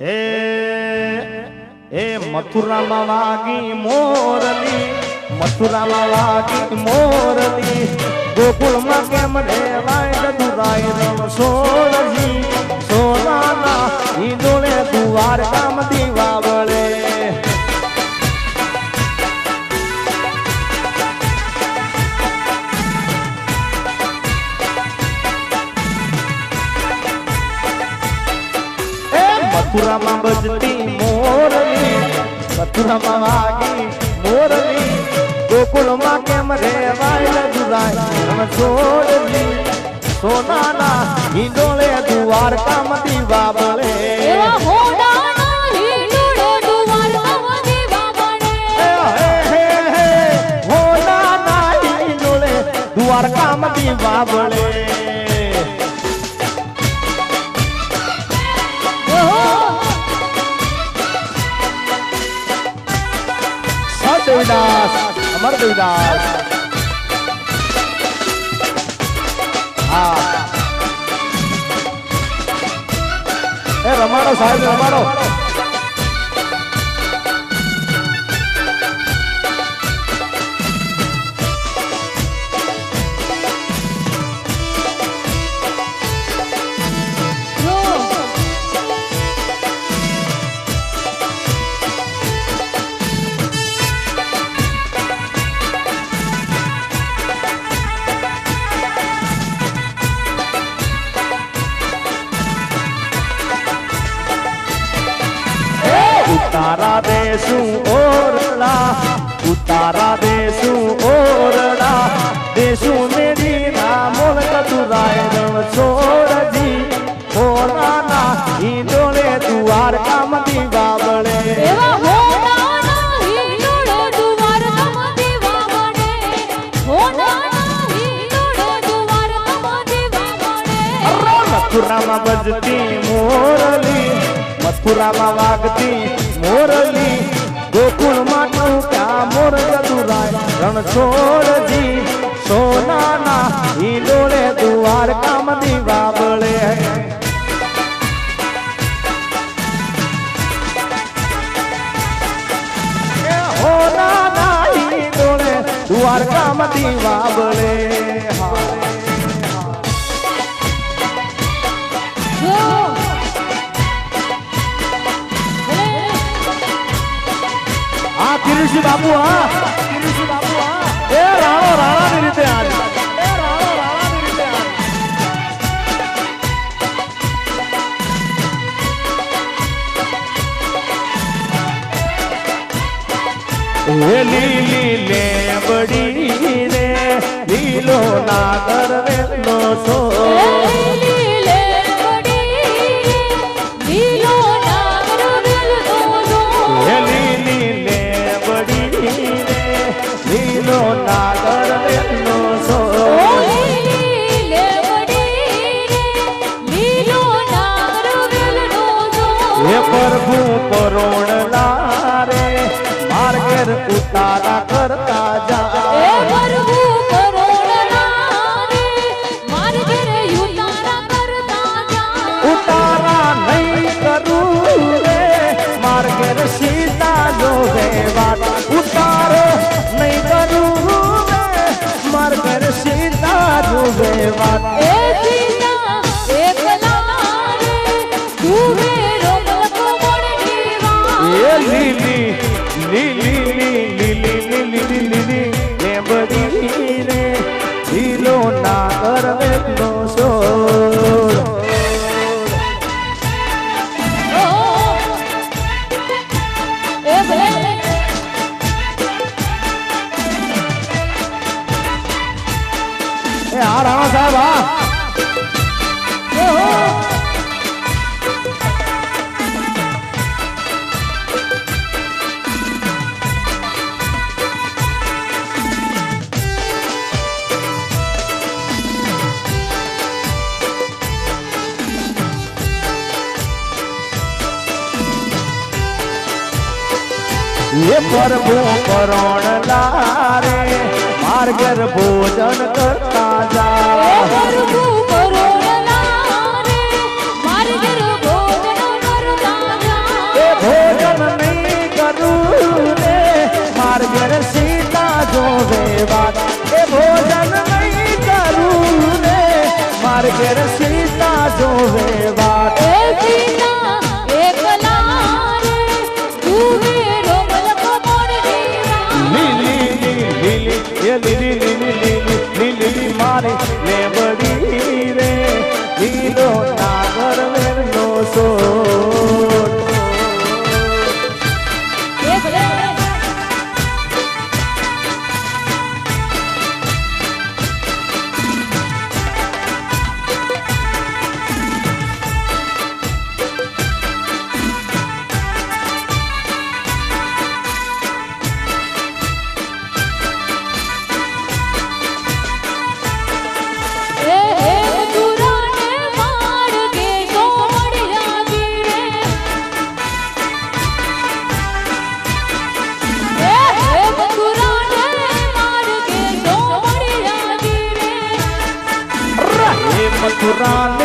હે એ મથુરામાં વાગી મોરલી મથુરામાં વાગી મોરલી ગોકુળમાં કેમ રેવાય મથુરામાં બજતી મોરલી મથુરામાં વાગી મોરલી. ગોકુળમાં કેમ રેવાય રમ સોરજી સોનાના હિંડોળે દ્વારકામાં દીવા બળે. દ્વારકામાં દીવા વળે અમર દેવીદાસ હા. એ રમાડો સાહેબ રમાડો. ઉતારા દેશું ઓરડા ઉતારા દેશું ઓરડા. દેશું મેરી રામોલ કતુરાય તુરાય રણ છોડજી ઓરાના ઈંડોળે દ્વારકામ દીવા એવા બળે. બજતી મોરલી મથુરામાં વાગતી મોરલી ગોકુળમાં ક્યાં મોર જદુરાય રણ છોડજી સોનાના દુવાર કામ દીવા બળે દ્વારકામ દીવા બળે હારે આ કિરીશી બાબુ હા કિરીશી બાબુ હા એ રાણો રાણાની રીતે લીલી લેબડી પ્રભુ પરોણ લારે માર્ગેર ઉતારા કરતા જા. એ પ્રભુ કરોણ લારે માર્ગર ભોજન કરતા જા. Ran.